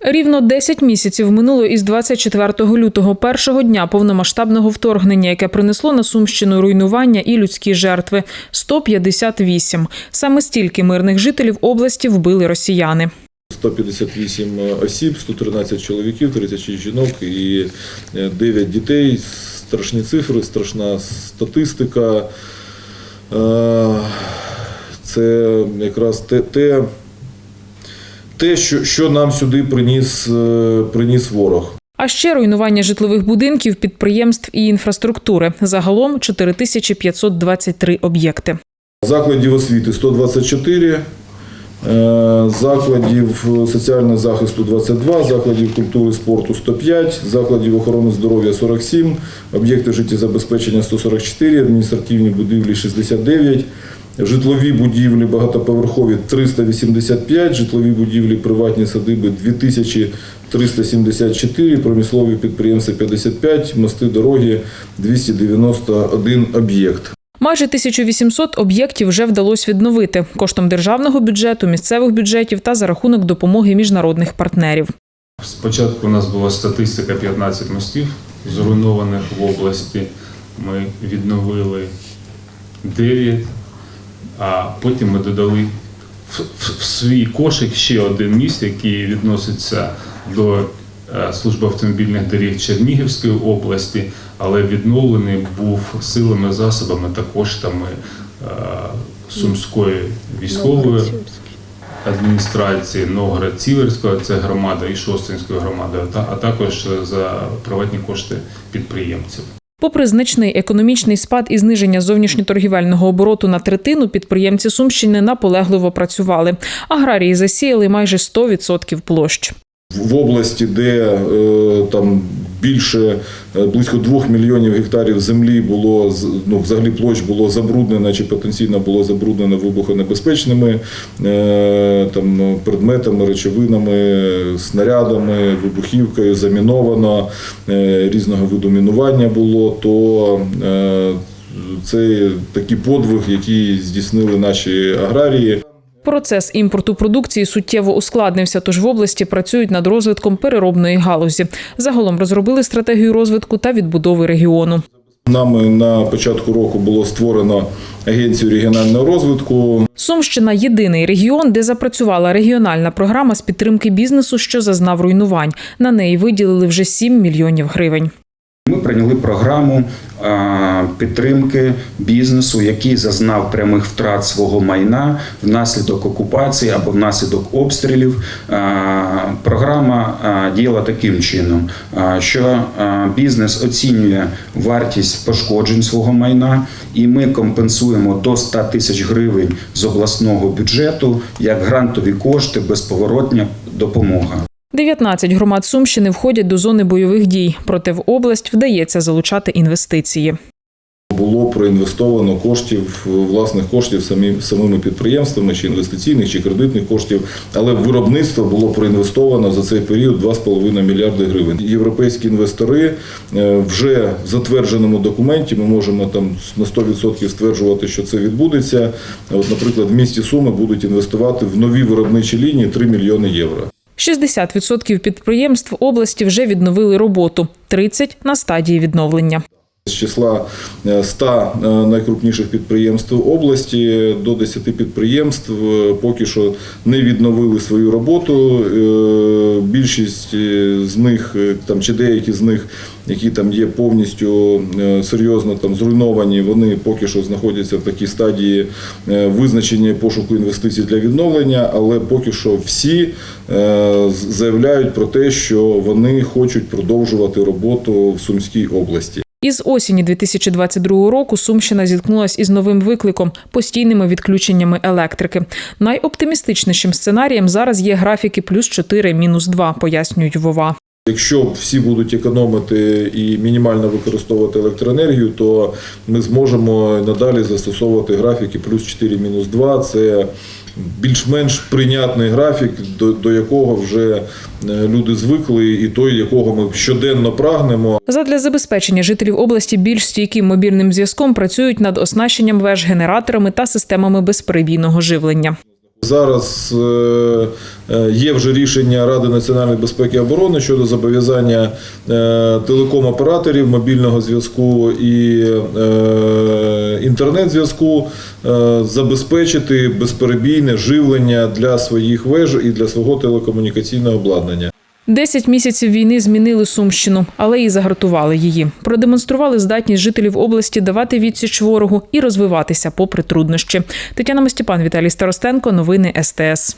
Рівно 10 місяців минуло із 24 лютого, першого дня повномасштабного вторгнення, яке принесло на Сумщину руйнування і людські жертви 158. Саме стільки мирних жителів області вбили росіяни. 158 осіб, 113 чоловіків, 36 жінок і 9 дітей. Страшні цифри, страшна статистика. Е, Це якраз те, те, що, що нам сюди приніс, е, приніс ворог. А ще руйнування житлових будинків, підприємств і інфраструктури. Загалом 4523 об'єкти. Закладів освіти 124, е, закладів соціального захисту 22, закладів культури спорту 105, закладів охорони здоров'я 47, об'єкти життєзабезпечення 144, адміністративні будівлі 69, житлові будівлі багатоповерхові 385, житлові будівлі приватні садиби 2374, промислові підприємства 55, мости дороги 291 об'єкт. Майже 1800 об'єктів вже вдалося відновити коштом державного бюджету, місцевих бюджетів та за рахунок допомоги міжнародних партнерів. Спочатку у нас була статистика 15 мостів, зруйнованих в області. Ми відновили 9, а потім ми додали в, свій кошик ще один міст, який відноситься до служби автомобільних доріг Чернігівської області, але відновлений був силами, засобами та коштами е, Сумської військової адміністрації Новгород-Сіверського, це громада і Шостинської громади, та- а також за приватні кошти підприємців. Попри значний економічний спад і зниження зовнішньоторгівельного обороту на третину, підприємці Сумщини наполегливо працювали. Аграрії засіяли майже 100% площ. В області, де е, там більше е, близько 2 мільйонів гектарів землі було ну, взагалі площ було забруднено чи потенційно було забруднено вибухонебезпечними е, там предметами, речовинами, снарядами, вибухівкою, заміновано різного виду мінування було, то це такий подвиг, який здійснили наші аграрії. Процес імпорту продукції суттєво ускладнився, тож в області працюють над розвитком переробної галузі. Загалом розробили стратегію розвитку та відбудови регіону. Нами на початку року було створено агенцію регіонального розвитку. Сумщина єдиний регіон, де запрацювала регіональна програма з підтримки бізнесу, що зазнав руйнувань. На неї виділили вже 7 мільйонів гривень. Ми прийняли програму підтримки бізнесу, який зазнав прямих втрат свого майна внаслідок окупації або внаслідок обстрілів. Програма а, діяла таким чином, що бізнес оцінює вартість пошкоджень свого майна, і ми компенсуємо до 100 тисяч гривень з обласного бюджету як грантові кошти, безповоротня допомога. 19 громад Сумщини входять до зони бойових дій, проте в область вдається залучати інвестиції. Було проінвестовано коштів, власних коштів самі, самими підприємствами, чи інвестиційних, чи кредитних коштів, але в виробництво було проінвестовано за цей період 2,5 мільярди гривень. Європейські інвестори е, вже в затвердженому документі ми можемо там на 100% стверджувати, що це відбудеться. От, наприклад, в місті Суми будуть інвестувати в нові виробничі лінії 3 мільйони євро. 60% підприємств області вже відновили роботу, 30 – на стадії відновлення. З числа е, 100 е, найкрупніших підприємств області до 10 підприємств е, поки що не відновили свою роботу. Е, Більшість е, з них е, там чи деякі з них, які там є повністю е, серйозно там зруйновані, вони поки що знаходяться в такій стадії е, визначення пошуку інвестицій для відновлення, але поки що всі е, заявляють про те, що вони хочуть продовжувати роботу в Сумській області. Із осені 2022 року Сумщина зіткнулася із новим викликом постійними відключеннями електрики. Найоптимістичнішим сценарієм зараз є графіки плюс 4, мінус 2, пояснюють Вова. Якщо всі будуть економити і мінімально використовувати електроенергію, то ми зможемо надалі застосовувати графіки плюс 4, мінус 2. Це більш-менш прийнятний графік, до, до якого вже е, люди звикли, і той, якого ми щоденно прагнемо. Задля забезпечення жителів області більш стійким мобільним зв'язком працюють над оснащенням веж генераторами та системами безперебійного живлення. Зараз е, е, є вже рішення Ради національної безпеки і оборони щодо зобов'язання е, телеком-операторів мобільного зв'язку і інтернет-зв'язку забезпечити безперебійне живлення для своїх веж і для свого телекомунікаційного обладнання. Десять місяців війни змінили Сумщину, але і загартували її. Продемонстрували здатність жителів області давати відсіч ворогу і розвиватися попри труднощі. Тетяна Мостіпан, Віталій Старостенко. Новини СТС.